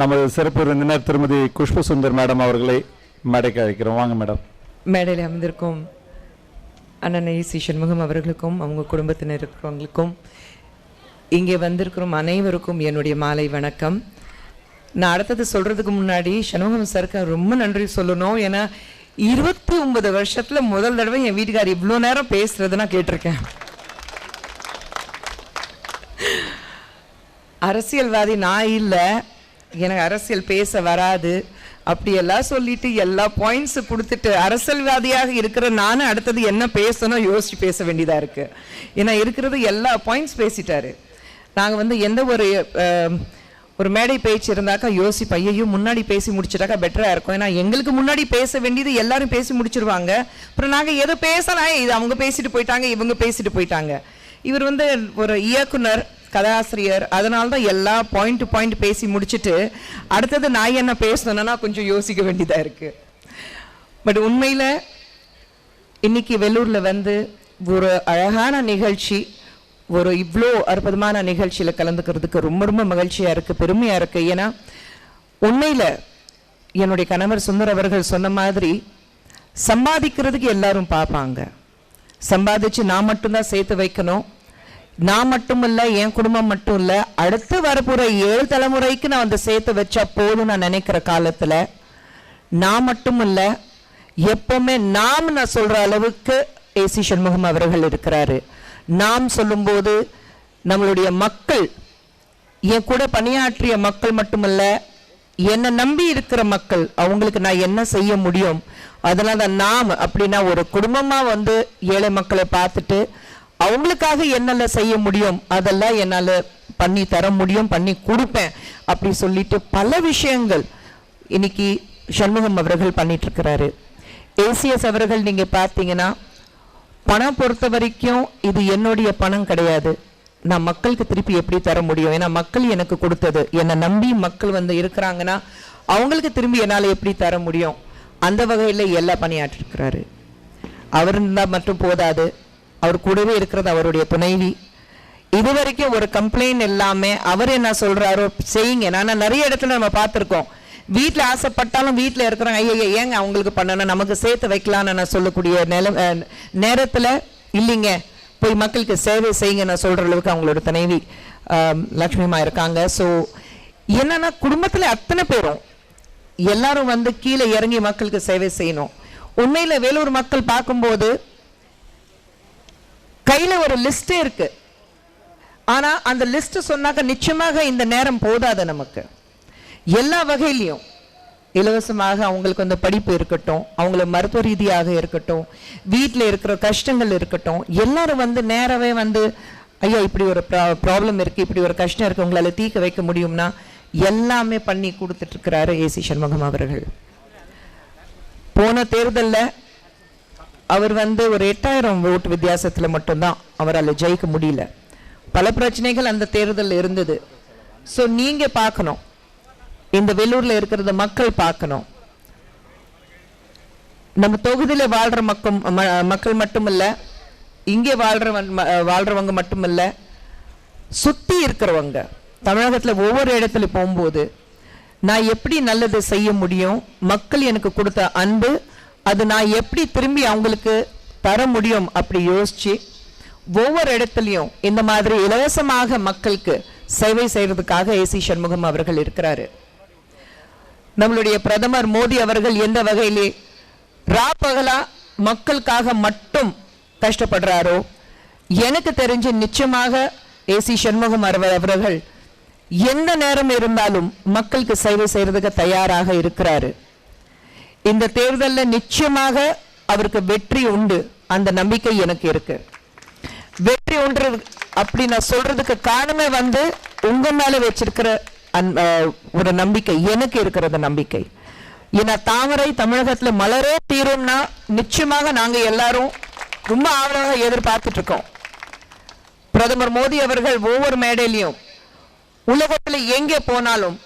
நமது சிறப்பு விருந்தினர் திருமதி குஷ்பு சுந்தர் மேடம் அவர்களை மேடைக்கு அழைக்கிறோம். வாங்க மேடம். மேடையில் அமர்ந்திருக்கும் அண்ணன் சி சண்முகம் அவர்களுக்கும் அவங்க குடும்பத்தினர் இருக்கிறவங்களுக்கும் இங்கே வந்திருக்கிறோம் அனைவருக்கும் என்னுடைய மாலை வணக்கம். நான் அடுத்தது சொல்கிறதுக்கு முன்னாடி சண்முகம் சருக்கு ரொம்ப நன்றி சொல்லணும். ஏன்னா இருபத்தி ஒன்பது வருஷத்தில் முதல் தடவை என் வீட்டுக்கார் இவ்வளோ நேரம் பேசுறது நான் கேட்டிருக்கேன். அரசியல்வாதி நான் இல்லை. எனக்கு அரசியல் பேச வராது. அப்படியெல்லாம் சொல்லிட்டு எல்லா பாயிண்ட்ஸு கொடுத்துட்டு அரசியல்வாதியாக இருக்கிற நானும் அடுத்தது என்ன பேசணும் யோசிச்சு பேச வேண்டியதாக இருக்கு. ஏன்னா இருக்கிறது எல்லா பாயிண்ட்ஸ் பேசிட்டாரு. நாங்கள் வந்து எந்த ஒரு ஒரு மேடை பேச்சு இருந்தாக்கா யோசிப்போம் ஐயோ முன்னாடி பேசி முடிச்சிட்டாக்கா பெட்டராக இருக்கும். ஏன்னா எங்களுக்கு முன்னாடி பேச வேண்டியது எல்லாரும் பேசி முடிச்சிருவாங்க. அப்புறம் நாங்கள் எது பேசலாம்? இது அவங்க பேசிட்டு போயிட்டாங்க இவங்க பேசிட்டு போயிட்டாங்க. இவர் வந்து ஒரு இயக்குனர் கதாசிரியர். அதனால தான் எல்லா பாயிண்ட் பாயிண்ட் பேசி முடிச்சிட்டு அடுத்தது நான் என்ன பேசணும்னா கொஞ்சம் யோசிக்க வேண்டியதாக இருக்கு. பட் உண்மையில் இன்னைக்கு வெள்ளூரில் வந்து ஒரு அழகான நிகழ்ச்சி ஒரு இவ்வளோ அற்புதமான நிகழ்ச்சியில் கலந்துக்கிறதுக்கு ரொம்ப ரொம்ப மகிழ்ச்சியாக இருக்குது பெருமையாக இருக்குது ஏன்னா உண்மையில் என்னுடைய கணவர் சுந்தர் அவர்கள் சொன்ன மாதிரி சம்பாதிக்கிறதுக்கு எல்லாரும் பார்ப்பாங்க. சம்பாதிச்சு நான் மட்டும்தான் சேர்த்து வைக்கணும். நான் மட்டும் இல்லை என் குடும்பம் மட்டும் இல்லை அடுத்து வரப்போகிற ஏழு தலைமுறைக்கு நான் வந்து சேர்த்து வச்சா போதும் நான் நினைக்கிற காலத்தில் நான் மட்டும் இல்லை எப்போவுமே நாம் நான் சொல்கிற அளவுக்கு ஏசி சண்முகம் அவர்கள் இருக்கிறாரு. நாம் சொல்லும்போது நம்மளுடைய மக்கள் என் கூட பணியாற்றிய மக்கள் மட்டுமல்ல என்னை நம்பி இருக்கிற மக்கள் அவங்களுக்கு நான் என்ன செய்ய முடியும்? அதனால் தான் நாம் அப்படின்னா ஒரு குடும்பமாக வந்து ஏழை மக்களை பார்த்துட்டு அவங்களுக்காக என்னெல்லாம் செய்ய முடியும்? அதெல்லாம் என்னால் பண்ணி தர முடியும் பண்ணி கொடுப்பேன் அப்படி சொல்லிட்டு பல விஷயங்கள் இன்னைக்கு சண்முகம் அவர்கள் பண்ணிட்டு இருக்கிறாரு ஏசிஎஸ் அவர்கள் நீங்க பார்த்தீங்கன்னா பணம் பொறுத்த வரைக்கும் இது என்னுடைய பணம் கிடையாது. நான் மக்களுக்கு திருப்பி எப்படி தர முடியும்? ஏன்னா மக்கள் எனக்கு கொடுத்தது. என்னை நம்பி மக்கள் வந்து இருக்கிறாங்கன்னா அவங்களுக்கு திரும்பி என்னால் எப்படி தர முடியும்? அந்த வகையில் எல்லாம் பணியாற்றிருக்கிறாரு. அவர் இருந்தால் மட்டும் போதாது. அவர் கூடவே இருக்கிறது அவருடைய துணைவி இது வரைக்கும் ஒரு கம்ப்ளைண்ட் எல்லாமே அவர் என்ன சொல்றாரோ செய்யுங்க. நான் நிறைய இடத்துல நம்ம பார்த்துருக்கோம். வீட்டில் ஆசைப்பட்டாலும் வீட்டில் இருக்கிறாங்க ஐயா ஏங்க அவங்களுக்கு பண்ணணும்? நமக்கு சேர்த்து வைக்கலான்னு நான் சொல்லக்கூடிய நில நேரத்தில் இல்லைங்க. போய் மக்களுக்கு சேவை செய்யுங்க. நான் சொல்ற அளவுக்கு அவங்களோட துணைவி லக்ஷ்மிமா இருக்காங்க. ஸோ என்னன்னா குடும்பத்தில் அத்தனை பேரும் எல்லாரும் வந்து கீழே இறங்கி மக்களுக்கு சேவை செய்யணும். உண்மையில் வேலூர் மக்கள் பார்க்கும்போது கையில் ஒரு லிஸ்ட்டே இருக்கு. ஆனால் அந்த லிஸ்ட் சொன்னாக்க நிச்சயமாக இந்த நேரம் போதாது நமக்கு. எல்லா வகையிலையும். இலவசமாக அவங்களுக்கு அந்த படிப்பு இருக்கட்டும் அவங்கள மருத்துவ ரீதியாக இருக்கட்டும் வீட்டில் இருக்கிற கஷ்டங்கள் இருக்கட்டும் எல்லாரும் வந்து நேரவே வந்து ஐயா இப்படி ஒரு ப்ரா ப்ராப்ளம் இருக்குது இப்படி ஒரு கஷ்டம் இருக்குது உங்களால் தீக்க வைக்க முடியும்னா எல்லாமே பண்ணி கொடுத்துட்ருக்கிறாரு ஏசி சண்முகம் அவர்கள். போன தேர்தலில் அவர் வந்து ஒரு எட்டாயிரம் ஓட்டு வித்தியாசத்துல மட்டும்தான் அவரால் ஜெயிக்க முடியல. பல பிரச்சனைகள் அந்த தேர்தலில் இருந்தது. ஸோ நீங்க பார்க்கணும். இந்த வெள்ளூரில் இருக்கிறத மக்கள் பார்க்கணும். நம்ம தொகுதியில வாழ்ற மக்கள் ம- மக்கள் மட்டுமல்ல இங்கே வாழ்றவன் வாழ்கிறவங்க வாழ்றவங்க மட்டுமல்ல சுத்தி இருக்கிறவங்க தமிழகத்துல ஒவ்வொரு இடத்துல போகும்போது நான் எப்படி நல்லது செய்ய முடியும்? மக்கள் எனக்கு கொடுத்த அன்பு அது நான் எப்படி திரும்பி அவங்களுக்கு தர முடியும் அப்படி யோசிச்சு ஒவ்வொரு இடத்துலையும் இந்த மாதிரி இலவசமாக மக்களுக்கு சேவை செய்கிறதுக்காக ஏசி சண்முகம் அவர்கள் இருக்கிறாரு. நம்மளுடைய பிரதமர் மோடி அவர்கள் எந்த வகையிலே ராப்பகலா மக்களுக்காக மட்டும் கஷ்டப்படுறாரோ எனக்கு தெரிஞ்சு நிச்சயமாக ஏசி சண்முகம் அவர்கள் எந்த நேரம் இருந்தாலும் மக்களுக்கு சேவை செய்கிறதுக்கு தயாராக இருக்கிறாரு. இந்த தேர்தலில் நிச்சயமாக அவருக்கு வெற்றி உண்டு. அந்த நம்பிக்கை எனக்கு இருக்கு. வெற்றி ஒன்று அப்படி நான் சொல்றதுக்கு காரணமே வந்து உங்க மேல வச்சிருக்கிற ஒரு நம்பிக்கை எனக்கு இருக்கிறது நம்பிக்கை. ஏன்னா தாமரை தமிழகத்துல மலரே தீரும்னா நிச்சயமாக நாங்க எல்லாரும் ரொம்ப ஆவலாக எதிர்பார்த்துட்டு இருக்கோம். பிரதமர் மோடி அவர்கள் ஒவ்வொரு மேடையிலையும் உலகத்துல எங்கே போனாலும்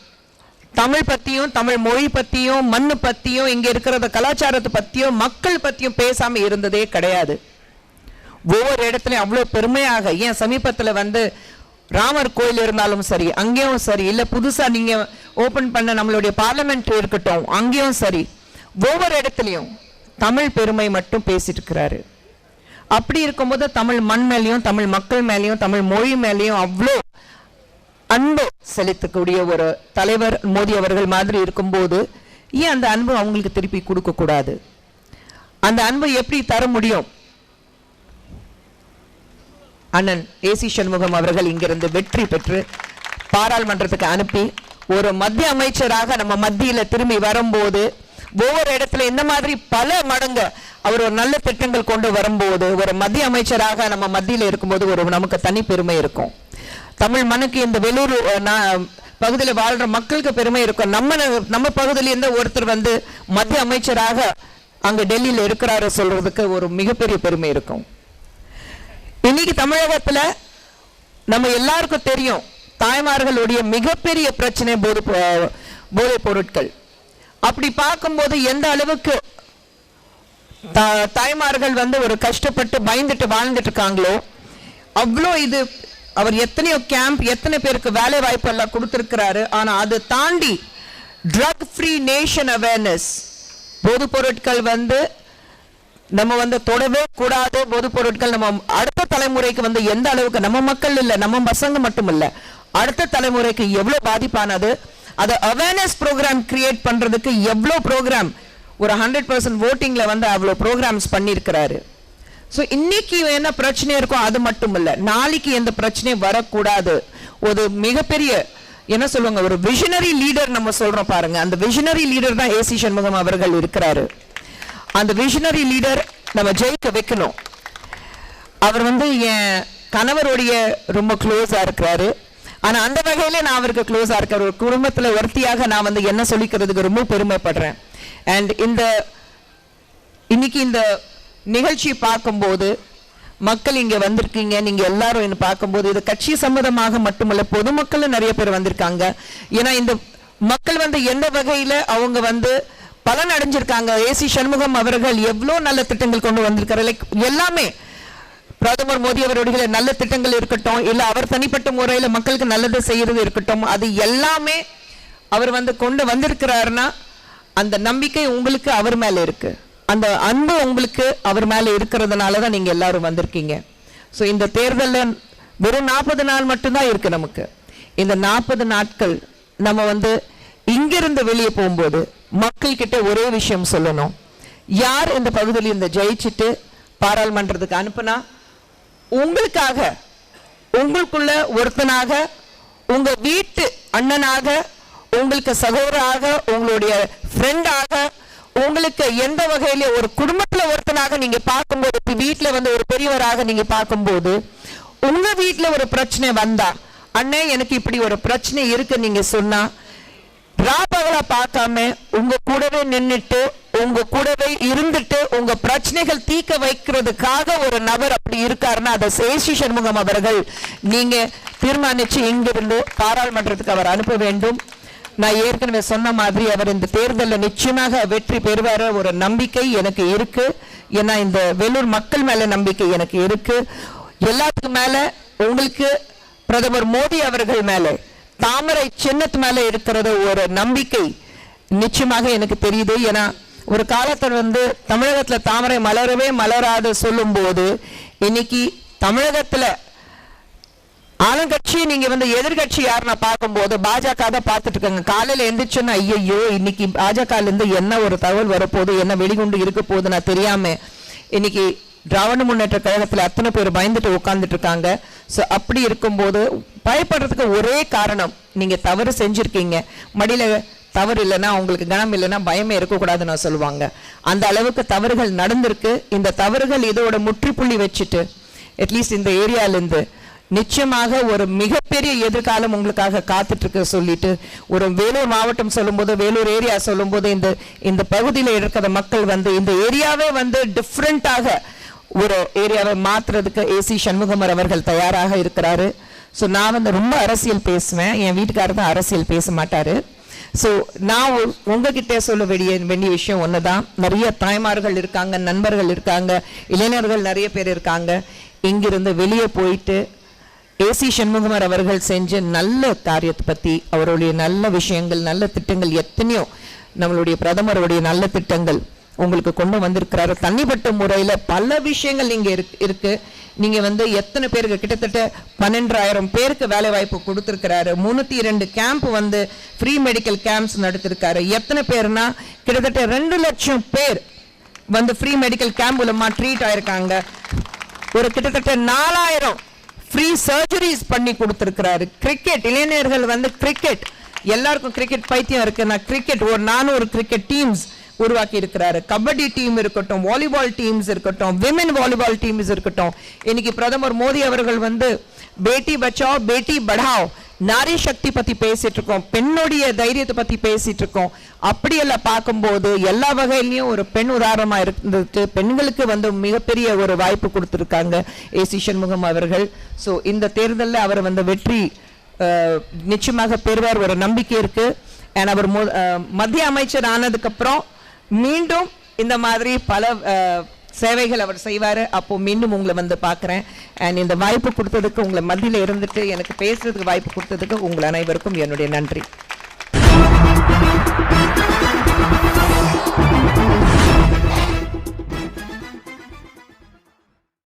தமிழ் பத்தியும் தமிழ் மொழி பத்தியும் மண்ணு பத்தியும் இங்க இருக்கிறத கலாச்சாரத்தை பத்தியும் மக்கள் பத்தியும் பேசாம இருந்ததே கிடையாது. ஒவ்வொரு இடத்துலயும் அவ்வளவு பெருமையாக ஏன் சமீபத்துல வந்து ராமர் கோயில் இருந்தாலும் சரி அங்கேயும் சரி இல்ல புதுசா நீங்க ஓபன் பண்ண நம்மளுடைய பார்லிமெண்ட் இருக்கட்டும் அங்கேயும் சரி ஒவ்வொரு இடத்துலையும் தமிழ் பெருமை மட்டும் பேசிட்டு இருக்கிறாரு. அப்படி இருக்கும்போது தமிழ் மண் மேலேயும் தமிழ் மக்கள் மேலேயும் தமிழ் மொழி மேலேயும் அவ்வளோ அன்பு செலுத்தக்கூடிய ஒரு தலைவர் மோடி அவர்கள் மாதிரி இருக்கும்போது ஏன் அந்த அன்பு அவங்களுக்கு திருப்பி கொடுக்கக்கூடாது அந்த அன்பை எப்படி தர முடியும்? அண்ணன் ஏசி சண்முகம் அவர்கள் இங்கிருந்து வெற்றி பெற்று பாராளுமன்றத்துக்கு அனுப்பி ஒரு மத்திய அமைச்சராக நம்ம மத்தியில திரும்பி வரும்போது ஒவ்வொரு இடத்துல இந்த மாதிரி பல மடங்கு அவர் ஒரு நல்ல திட்டங்கள் கொண்டு வரும்போது ஒரு மத்திய அமைச்சராக நம்ம மத்தியில இருக்கும்போது ஒரு நமக்கு தனி பெருமை இருக்கும். தமிழ் மண்ணுக்கு இந்த வெளூர் பகுதியில் வாழ்ற மக்களுக்கு பெருமை இருக்கும். நம்ம நம்ம பகுதியிலேருந்து ஒருத்தர் வந்து மத்திய அமைச்சராக அங்க டெல்லியில இருக்கிறாரு சொல்றதுக்கு ஒரு மிகப்பெரிய பெருமை இருக்கும். இன்னைக்கு தமிழகத்துல நம்ம எல்லாருக்கும் தெரியும் தாய்மார்களுடைய மிகப்பெரிய பிரச்சனை போது போதைப் பொருட்கள். அப்படி பார்க்கும்போது எந்த அளவுக்கு தா- தாய்மார்கள் வந்து ஒரு கஷ்டப்பட்டு பயந்துட்டு வாழ்ந்துட்டு இருக்காங்களோ அவ்வளோ இது அவர் எத்தனையோ கேம்ப் எத்தனை பேருக்கு வேலை வாய்ப்பு எல்லாம் கொடுத்திருக்கிறாரு. அதை தாண்டி ட்ரக் ஃப்ரீ நேஷன் அவேர்னஸ் போதைப் பொருட்கள் வந்து நம்ம வந்து தொடவே கூடாது. போதைப் பொருட்கள் நம்ம அடுத்த தலைமுறைக்கு வந்து எந்த அளவுக்கு நம்ம மக்கள் இல்லை நம்ம பசங்க மட்டும் இல்லை அடுத்த தலைமுறைக்கு எவ்வளோ பாதிப்பானது? அதை அவேர்னஸ் ப்ரோக்ராம் கிரியேட் பண்ணுறதுக்கு எவ்வளோ ப்ரோக்ராம் ஒரு ஹண்ட்ரட் பர்சன்ட் ஓட்டிங்கில் வந்து அவ்வளோ ப்ரோக்ராம்ஸ் பண்ணியிருக்கிறாரு. ஸோ இன்னைக்கு என்ன பிரச்சனை இருக்கோ அது மட்டும் இல்ல நாளைக்கு எந்த பிரச்சனையும் வரக்கூடாது. ஒரு மிகப்பெரிய என்ன சொல்லுவாங்க ஒரு விஷனரி லீடர் நம்ம சொல்றோம் பாருங்க. அந்த விஷனரி லீடர் தான் ஏசி சண்முகம் அவர்கள் இருக்கிறாரு. அந்த விஷனரி லீடர் நம்ம ஜெயிக்க வைக்கணும். அவர் வந்து என் கணவருடைய ரொம்ப க்ளோஸா இருக்கிறாரு. ஆனா அந்த வகையில நான் அவருக்கு க்ளோஸா இருக்கிற ஒரு குடும்பத்துல ஒருத்தியாக நான் வந்து என்ன சொல்லிக்கிறதுக்கு ரொம்ப பெருமைப்படுறேன். அண்ட் இந்த இன்னைக்கு இந்த நிகழ்ச்சி பார்க்கும்போது மக்கள் இங்கே வந்திருக்கீங்க நீங்கள் எல்லாரும் என்ன பார்க்கும்போது இது கட்சி சம்மதமாக மட்டுமல்ல பொதுமக்களும் நிறைய பேர் வந்திருக்காங்க. ஏன்னா இந்த மக்கள் வந்து எந்த வகையில் அவங்க வந்து பலன் அடைஞ்சிருக்காங்க? ஏசி சண்முகம் அவர்கள் எவ்வளோ நல்ல திட்டங்கள் கொண்டு வந்திருக்காரு? லைக் எல்லாமே. பிரதமர் மோடி அவருடைய நல்ல திட்டங்கள் இருக்கட்டும் இல்லை அவர் தனிப்பட்ட முறையில் மக்களுக்கு நல்லது செய்யறது இருக்கட்டும் அது எல்லாமே அவர் வந்து கொண்டு வந்திருக்கிறாருன்னா அந்த நம்பிக்கை உங்களுக்கு அவர் மேலே இருக்குது அந்த அன்பு உங்களுக்கு அவர் மேலே இருக்கிறதுனால தான் நீங்கள் எல்லாரும் வந்திருக்கீங்க. ஸோ இந்த தேர்தலில் வெறும் நாற்பது நாள் மட்டும்தான் இருக்குது நமக்கு. இந்த நாற்பது நாட்கள் நம்ம வந்து இங்கிருந்து வெளியே போகும்போது மக்கள்கிட்ட ஒரே விஷயம் சொல்லணும். யார் இந்த பகுதியில் இந்த ஜெயிச்சுட்டு பாராளுமன்றத்துக்கு அனுப்புனா உங்களுக்காக உங்களுக்குள்ள ஒருத்தனாக உங்க வீட்டு அண்ணனாக உங்களுக்கு சகோதராக உங்களுடைய ஃப்ரெண்டாக உங்களுக்கு எந்த வகையில ஒரு குடும்பத்துல ஒருத்தனாக நீங்க பார்க்கும்போது வீட்டுல வந்து ஒரு பெரியவராக நீங்க பார்க்கும்போது உங்க வீட்டுல ஒரு பிரச்சனை வந்தா அண்ணே எனக்கு இப்படி ஒரு பிரச்சனை இருக்கு நீங்க சொன்னா ராபகலா பார்க்காம உங்க கூடவே நின்னுட்டு உங்க கூடவே இருந்துட்டு உங்க பிரச்சனைகள் தீர்க்க வைக்கிறதுக்காக ஒரு நபர் அப்படி இருக்காருன்னா அதை சேஷி சண்முகம் அவர்கள் நீங்க தீர்மானிச்சு இங்கிருந்து பாராளுமன்றத்துக்கு அவர் அனுப்ப வேண்டும். நான் ஏற்கனவே சொன்ன மாதிரி அவர் இந்த தேர்தலில் நிச்சயமாக வெற்றி பெறுவார ஒரு நம்பிக்கை எனக்கு இருக்கு. ஏன்னா இந்த வேலூர் மக்கள் மேல நம்பிக்கை எனக்கு இருக்கு. எல்லாத்துக்கும் மேல உங்களுக்கு பிரதமர் மோடி அவர்கள் மேலே தாமரை சின்னத்து மேலே இருக்கிறது ஒரு நம்பிக்கை நிச்சயமாக எனக்கு தெரியுது. ஏன்னா ஒரு காலத்தில் வந்து தமிழகத்தில் தாமரை மலரவே மலராது சொல்லும்போது இன்னைக்கு தமிழகத்தில் ஆளுங்கட்சி நீங்க வந்து எதிர்கட்சி நான் பார்க்கும்போது பாஜக தான் பார்த்துட்டு இருக்காங்க. காலையில எழுந்திரிச்சோன்னா ஐயோ இன்னைக்கு பாஜக இருந்து என்ன ஒரு தகவல் வரப்போகுது என்ன வெடிகுண்டு இருக்க போகுது நான் தெரியாம இன்னைக்கு திராவிட முன்னேற்ற கழகத்துல அத்தனை பேர் பயந்துட்டு உட்கார்ந்துட்டு இருக்காங்க. ஸோ அப்படி இருக்கும்போது பயப்படுறதுக்கு ஒரே காரணம் நீங்க தவறு செஞ்சிருக்கீங்க. மடியில தவறு இல்லைன்னா உங்களுக்கு கனம் இல்லைன்னா பயமே இருக்கக்கூடாதுன்னு சொல்லுவாங்க. அந்த அளவுக்கு தவறுகள் நடந்திருக்கு. இந்த தவறுகள் இதோட முற்றுப்புள்ளி வச்சுட்டு அட்லீஸ்ட் இந்த ஏரியாலேருந்து இருந்து நிச்சயமாக ஒரு மிகப்பெரிய எதிர்காலம் உங்களுக்காக காத்துட்ருக்க சொல்லிட்டு ஒரு வேலூர் மாவட்டம் சொல்லும்போது வேலூர் ஏரியா சொல்லும்போது இந்த இந்த பகுதியில் இருக்கிற மக்கள் வந்து இந்த ஏரியாவே வந்து டிஃப்ரெண்ட்டாக ஒரு ஏரியாவை மாற்றுறதுக்கு ஏசி சண்முகமர் அவர்கள் தயாராக இருக்கிறாரு. ஸோ நான் வந்து ரொம்ப அரசியல் பேசுவேன். என் வீட்டுக்காரர் தான் அரசியல் பேச மாட்டார். ஸோ நான் உங்ககிட்ட சொல்ல வேண்டிய வேண்டிய விஷயம் ஒன்று தான் நிறைய தாய்மார்கள் இருக்காங்க நண்பர்கள் இருக்காங்க இளைஞர்கள் நிறைய பேர் இருக்காங்க. இங்கிருந்து வெளியே போயிட்டு ஏசி சண்முகமர் அவர்கள் செஞ்ச நல்ல காரியத்தை பற்றி அவருடைய நல்ல விஷயங்கள் நல்ல திட்டங்கள் எத்தனையோ நம்மளுடைய பிரதமருடைய நல்ல திட்டங்கள் உங்களுக்கு கொண்டு வந்திருக்கிறாரு. தனிப்பட்ட முறையில் பல விஷயங்கள் இங்கே இருக்கு இருக்கு. நீங்க வந்து எத்தனை பேருக்கு? கிட்டத்தட்ட பன்னெண்டாயிரம் பேருக்கு வேலை வாய்ப்பு கொடுத்துருக்கிறாரு. முந்நூற்றி இரண்டு கேம்ப் வந்து ஃப்ரீ மெடிக்கல் கேம்ப்ஸ் நடத்திருக்காரு. எத்தனை பேர்னா கிட்டத்தட்ட ரெண்டு லட்சம் பேர் வந்து ஃப்ரீ மெடிக்கல் கேம்ப் மூலமாக ட்ரீட் ஆயிருக்காங்க. ஒரு கிட்டத்தட்ட நாலாயிரம் ஃப்ரீ சர்ஜரிஸ் பண்ணி கொடுத்துருக்கிறாரு. கிரிக்கெட் இளைஞர்கள் வந்து கிரிக்கெட் எல்லாருக்கும் கிரிக்கெட் பைத்தியம் இருக்கு நான் கிரிக்கெட் ஒரு நானூறு கிரிக்கெட் டீம்ஸ் உருவாக்கி இருக்கிறாரு கபடி டீம் இருக்கட்டும் வாலிபால் டீம்ஸ் இருக்கட்டும் விமன் வாலிபால் டீம்ஸ் இருக்கட்டும். இன்னைக்கு பிரதமர் மோடி அவர்கள் வந்து பேட்டி பச்சாவ் பேட்டி படாவ். நாரி சக்தி பத்தி பேசிட்டு இருக்கோம் பெண்ணுடைய தைரியத்தை பத்தி பேசிட்டு இருக்கோம் அப்படியெல்லாம் பார்க்கும்போது எல்லா வகையிலையும் ஒரு பெண் உதாரணமா இருந்துட்டு பெண்களுக்கு வந்து மிகப்பெரிய ஒரு வாய்ப்பு கொடுத்துருக்காங்க. ஏசி சண்முகம் அவர்கள். ஸோ இந்த தேர்தலில் அவர் வந்து வெற்றி நிச்சயமாக பெறுவார் ஒரு நம்பிக்கை இருக்கு. அண்ட் அவர் மு- மத்திய அமைச்சர் ஆனதுக்கப்புறம் மீண்டும் இந்த மாதிரி பல சேவைகள் அவர் செய்வாரு. அப்போ மீண்டும் உங்களை வந்து பார்க்குறேன். அண்ட் இந்த வாய்ப்பு கொடுத்ததுக்கு உங்களை மத்தியில் இருந்துட்டு எனக்கு பேசுறதுக்கு வாய்ப்பு கொடுத்ததுக்கு உங்கள் அனைவருக்கும் என்னுடைய நன்றி.